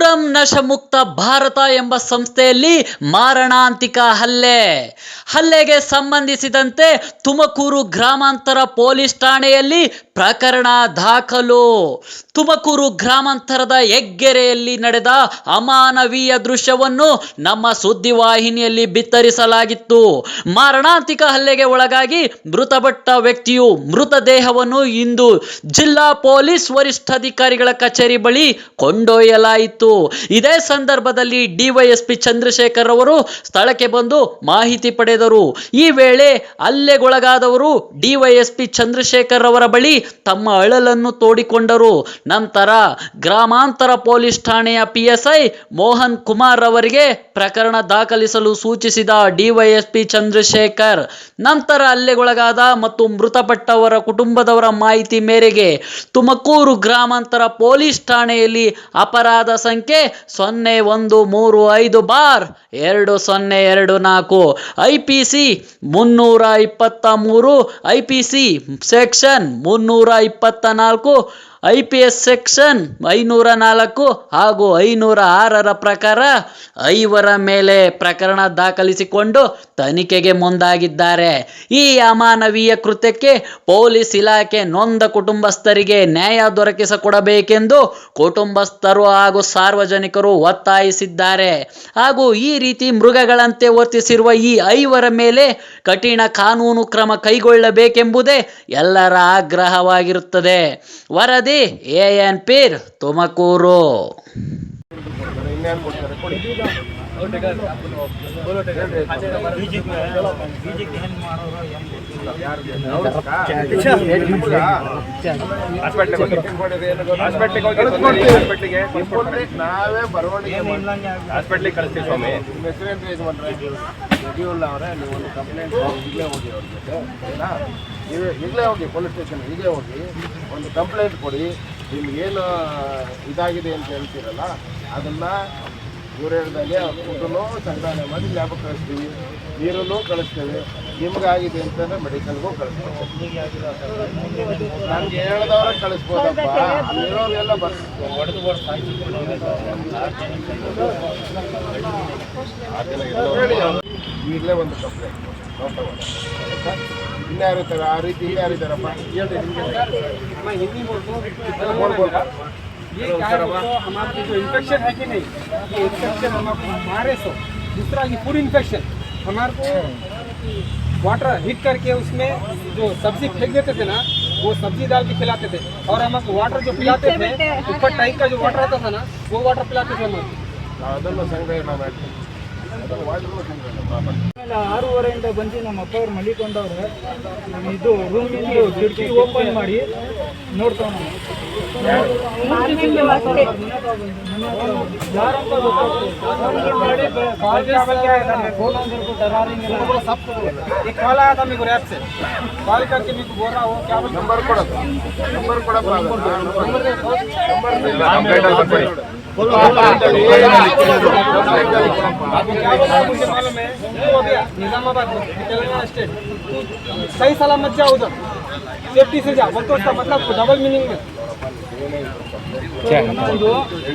ಉರಂ ನಶಮುಕ್ತ ಭಾರತ ಎಂಬ ಸಂಸ್ಥೆಯಲ್ಲಿ ಮಾರಣಾಂತಿಕ ಹಲ್ಲೆ. ಹಲ್ಲೆಗೆ ಸಂಬಂಧಿಸಿದಂತೆ ತುಮಕೂರು ಗ್ರಾಮಾಂತರ ಪೊಲೀಸ್ ಠಾಣೆಯಲ್ಲಿ ಪ್ರಕರಣ ದಾಖಲು. ತುಮಕೂರು ಗ್ರಾಮಾಂತರದ ಹೆಗ್ಗೆರೆಯಲ್ಲಿ ನಡೆದ ಅಮಾನವೀಯ ದೃಶ್ಯವನ್ನು ನಮ್ಮ ಸುದ್ದಿವಾಹಿನಿಯಲ್ಲಿ ಬಿತ್ತರಿಸಲಾಗಿತ್ತು. ಮಾರಣಾಂತಿಕ ಹಲ್ಲೆಗೆ ಒಳಗಾಗಿ ಮೃತಪಟ್ಟ ವ್ಯಕ್ತಿಯು ಮೃತದೇಹವನ್ನು ಇಂದು ಜಿಲ್ಲಾ ಪೊಲೀಸ್ ವರಿಷ್ಠಾಧಿಕಾರಿಗಳ ಕಚೇರಿ ಬಳಿ ಕೊಂಡೊಯ್ಯಲಾಯಿತು. ಇದೇ ಸಂದರ್ಭದಲ್ಲಿ ಡಿವೈಎಸ್ಪಿ ಚಂದ್ರಶೇಖರ್ ಅವರು ಸ್ಥಳಕ್ಕೆ ಬಂದು ಮಾಹಿತಿ ಪಡೆದರು. ಈ ವೇಳೆ ಹಲ್ಲೆಗೊಳಗಾದವರು ಡಿವೈಎಸ್ಪಿ ಚಂದ್ರಶೇಖರ್ ಅವರ ಬಳಿ ತಮ್ಮ ಅಳಲನ್ನು ತೋಡಿಕೊಂಡರು. ನಂತರ ಗ್ರಾಮಾಂತರ ಪೊಲೀಸ್ ಠಾಣೆಯ ಪಿಎಸ್ಐ ಮೋಹನ್ ಕುಮಾರ್ ಅವರಿಗೆ ಪ್ರಕರಣ ದಾಖಲಿಸಲು ಸೂಚಿಸಿದ ಡಿವೈಎಸ್ಪಿ ಚಂದ್ರಶೇಖರ್. ನಂತರ ಹಲ್ಲೆಗೊಳಗಾದ ಮತ್ತು ಮೃತಪಟ್ಟವರ ಕುಟುಂಬದವರ ಮಾಹಿತಿ ಮೇರೆಗೆ ತುಮಕೂರು ಗ್ರಾಮಾಂತರ ಪೊಲೀಸ್ ಠಾಣೆಯಲ್ಲಿ ಅಪರಾಧ ಸಂಖ್ಯೆ ಸೊನ್ನೆ ಒಂದು ಮೂರು ಐದು ಬಾರ್ ಎರಡು ಸೊನ್ನೆ ಎರಡು ನಾಲ್ಕು. ಐ ಪಿ ಸಿ ಮುನ್ನೂರ ಇಪ್ಪತ್ತ ಮೂರು, ಐ ಪಿ ಸಿ ಸೆಕ್ಷನ್ ಮುನ್ನೂರ ಇಪ್ಪತ್ತ ನಾಲ್ಕು ಐ ಪಿ ಎಸ್ ಸೆಕ್ಷನ್ ಐನೂರ ನಾಲ್ಕು ಹಾಗೂ ಐನೂರ ಆರರ ಪ್ರಕಾರ ಐವರ ಮೇಲೆ ಪ್ರಕರಣ ದಾಖಲಿಸಿಕೊಂಡು ತನಿಖೆಗೆ ಮುಂದಾಗಿದ್ದಾರೆ. ಈ ಅಮಾನವೀಯ ಕೃತ್ಯಕ್ಕೆ ಪೊಲೀಸ್ ಇಲಾಖೆ ನೊಂದ ಕುಟುಂಬಸ್ಥರಿಗೆ ನ್ಯಾಯ ದೊರಕಿಸಿಕೊಡಬೇಕೆಂದು ಕುಟುಂಬಸ್ಥರು ಹಾಗೂ ಸಾರ್ವಜನಿಕರು ಒತ್ತಾಯಿಸಿದ್ದಾರೆ. ಹಾಗೂ ಈ ರೀತಿ ಮೃಗಗಳಂತೆ ವರ್ತಿಸಿರುವ ಈ ಐವರ ಮೇಲೆ ಕಠಿಣ ಕಾನೂನು ಕ್ರಮ ಕೈಗೊಳ್ಳಬೇಕೆಂಬುದೇ ಎಲ್ಲರ ಆಗ್ರಹವಾಗಿರುತ್ತದೆ. ವರದಿ E, E aí, Amper, toma coro. ಕೊಡಿ ನಾವೇ ಹಾಸ್ಪಿಟ್ಲಿಗೆ ಕಳಿಸ್ತೀವಿ ಸ್ವಾಮಿ ನಿಮ್ಮ ರೇಸ್ ಮಾಡ್ರೆ ಯಡಿಯೂರಲ್ಲ ಅವರೇ ನೀವು ಒಂದು ಕಂಪ್ಲೇಂಟ್ ಈಗಲೇ ಹೋಗಿ. ಅವ್ರ ಜೊತೆ ಈಗಲೇ ಹೋಗಿ ಪೊಲೀಸ್ ಸ್ಟೇಷನ್ ಈಗಲೇ ಹೋಗಿ ಒಂದು ಕಂಪ್ಲೇಂಟ್ ಕೊಡಿ ನಿಮ್ಗೇನು ಇದಾಗಿದೆ ಅಂತ ಹೇಳ್ತೀರಲ್ಲ, ಅದನ್ನು ಊರೇಳ್ದಲ್ಲಿ ಫುಡ್ಡನ್ನು ಸಂಗ್ರಹಣೆ ಮಾಡಿ ಲ್ಯಾಬ್ ಕಳಿಸ್ತೀವಿ, ನೀರನ್ನು ಕಳಿಸ್ತೇವೆ ನಿಮ್ಗಾಗಿದೆ ಅಂತಂದ್ರೆ ಮೆಡಿಕಲ್ಗೂ ಕಳಿಸ್ಬೋದು ನನಗೆ ಹೇಳ್ದವ್ರೆ ಕಳಿಸ್ಬೋದಪ್ಪ. ಅಲ್ಲಿರೋರೆಲ್ಲ ಬರ್ತಾರೆ. ಹೇಳಿ ಈಗಲೇ ಒಂದು ಕಂಪ್ಲೇಂಟ್ ಇನ್ಯಾರು ಇರ್ತಾರೆ ಆ ರೀತಿ ಇನ್ಯಾರು ಇದ್ದಾರಪ್ಪ ಹೇಳ್ರಿ ನಿಮ್ಗೆ ಬೋಲ್ ಬೋಲ್ ये क्या है तो हमारे जो इन्फेक्शन है कि नहीं ये इन्फेक्शन हमको मारे सो दूसरा ये फूड इन्फेक्शन हमारे को वाटर हीट करके उसमें जो सब्जी फेंक देते थे ना वो सब्जी डाल के खिलाते थे और हमको वाटर जो पिलाते थे ऊपर टैंक का जो वाटर आता था ना वो वाटर पिलाते थे हमको ಆರೂವರೆಯಿಂದ ಬಂದು ನಮ್ಮ ಅಪ್ಪ ಅವ್ರು ಮಲಿಕೊಂಡವ್ರೆ ಇದು ರೂಮಿಂದು ಕಿಟಕಿ ಓಪನ್ ಮಾಡಿ ನೋಡ್ತಾವ ನಂಬರ್ ಕೊಡಪ್ಪ. ನಂಬರ್ बोलो मुझे मालूम है निजामाबाद तेलंगाना स्टेट तू सही सलामत जाओ उधर सेफ्टी से जा बोलते उसका मतलब डबल मीनिंग तो है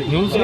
न्यूज़ को